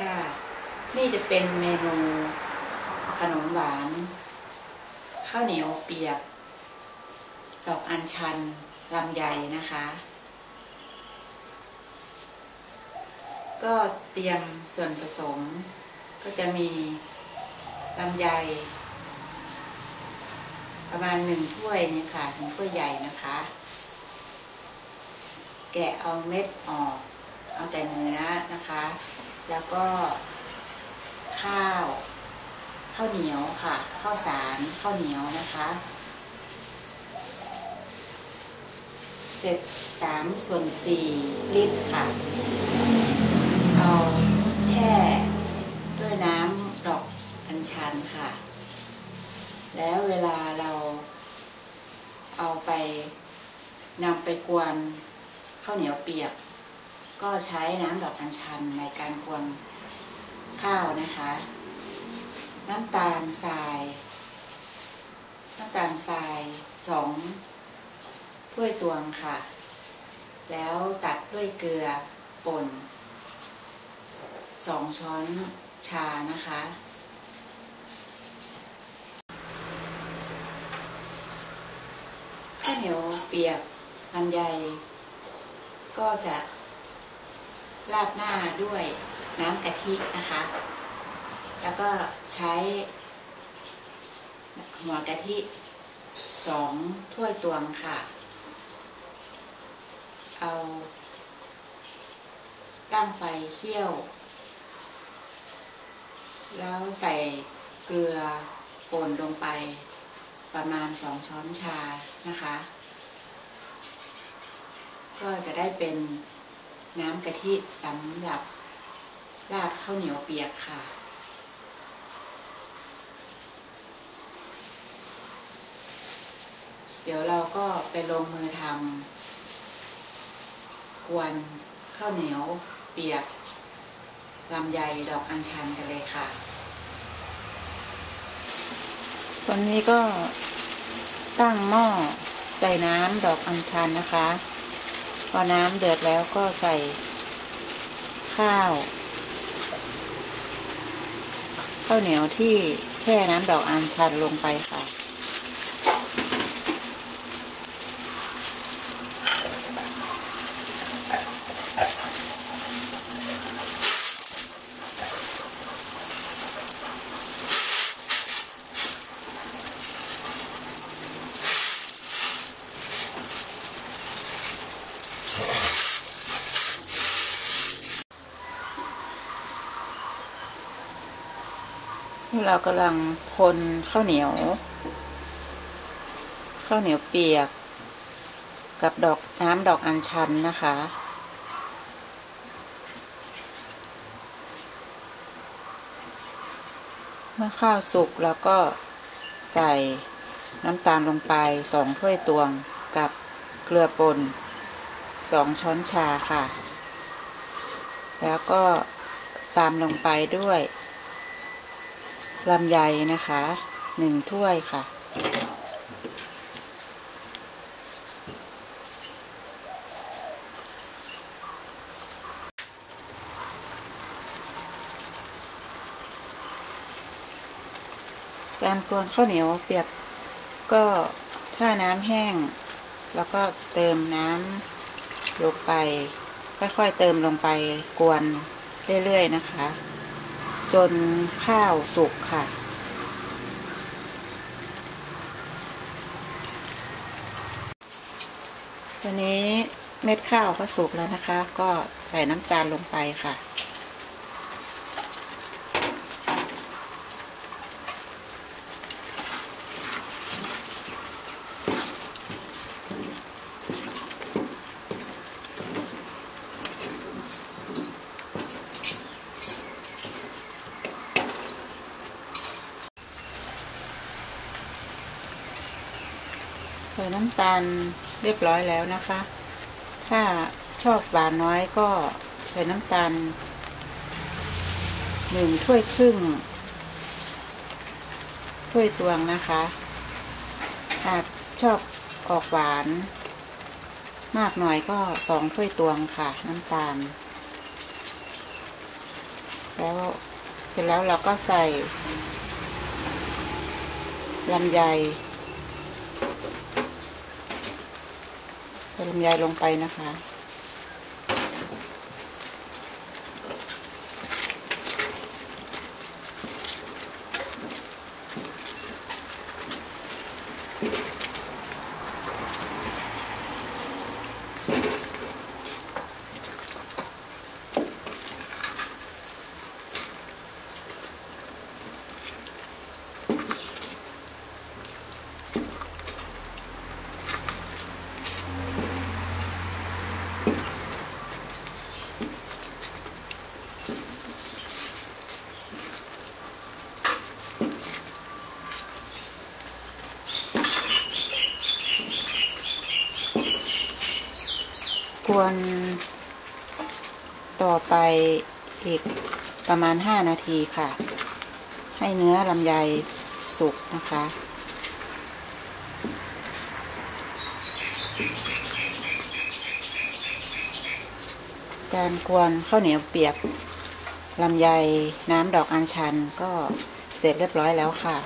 ค่ะ นี่จะเป็นเมนูขนมหวาน ข้าวเหนียวเปียก ดอกอัญชันลำไยนะคะ ก็เตรียมส่วนผสม ก็จะมีลำไย ประมาณหนึ่งถ้วยนี่ค่ะหนึ่งถ้วยใหญ่นะคะ แกะเอาเม็ดออก เอาแต่เนื้อนะคะ แล้วก็ข้าวข้าวเหนียวค่ะ ข้าวสารข้าวเหนียวนะคะ เสร็จสามส่วนสี่ลิตรค่ะ เอาแช่ด้วยน้ำดอกอัญชันค่ะ แล้วเวลาเราเอาไปนำไปกวนข้าวเหนียวเปียก ก็ใช้น้ำดอกอัญชันในการกวนข้าวนะคะ น้ำตาลทราย น้ำตาลทรายสองถ้วยตวงค่ะ แล้วตัดด้วยเกลือป่นสองช้อนชานะคะ ข้าวเหนียวเปียกลำไยก็จะ ราดหน้าด้วยน้ำกะทินะคะ แล้วก็ใช้หัวกะทิสองถ้วยตวงค่ะ เอาตั้งไฟเคี่ยว แล้วใส่เกลือป่นลงไปประมาณสองช้อนชานะคะ ก็จะได้เป็น น้ำกะทิสำหรับราดข้าวเหนียวเปียกค่ะ เดี๋ยวเราก็ไปลงมือทำกวนข้าวเหนียวเปียกลำไยดอกอัญชันกันเลยค่ะ ตอนนี้ก็ตั้งหม้อใส่น้ำดอกอัญชันนะคะ พอน้ำเดือดแล้วก็ใส่ข้าวข้าวเหนียวที่แช่น้ำดอกอัญชันลงไปค่ะ นี่เรากำลังคนข้าวเหนียว ข้าวเหนียวเปียก กับดอกน้ำดอกอัญชันนะคะ เมื่อข้าวสุกแล้วก็ใส่น้ำตาลลงไปสองถ้วยตวงกับเกลือป่นสองช้อนชาค่ะ แล้วก็ตามลงไปด้วย ลำไยนะคะหนึ่งถ้วยค่ะ การกวนข้าวเหนียวเปียกก็ถ้าน้ำแห้ง แล้วก็เติมน้ำลงไป ค่อยๆเติมลงไปกวนเรื่อยๆนะคะ จนข้าวสุกค่ะ ตอนนี้เม็ดข้าวก็สุกแล้วนะคะ ก็ใส่น้ำตาลลงไปค่ะ ใส่น้ำตาลเรียบร้อยแล้วนะคะ ถ้าชอบหวานน้อยก็ใส่น้ำตาลหนึ่งถ้วยครึ่งถ้วยตวงนะคะหากชอบออกหวาน มากหน่อยก็สองถ้วยตวงค่ะ น้ำตาล แล้วเสร็จแล้วเราก็ใส่ลำไยใส่ ลำไยลงไปนะคะ กวนต่อไปอีกประมาณ 5 นาทีค่ะ ให้เนื้อลำไยสุกนะคะ การกวนข้าวเหนียวเปียกลำไยน้ำดอกอัญชันก็เสร็จเรียบร้อยแล้วค่ะ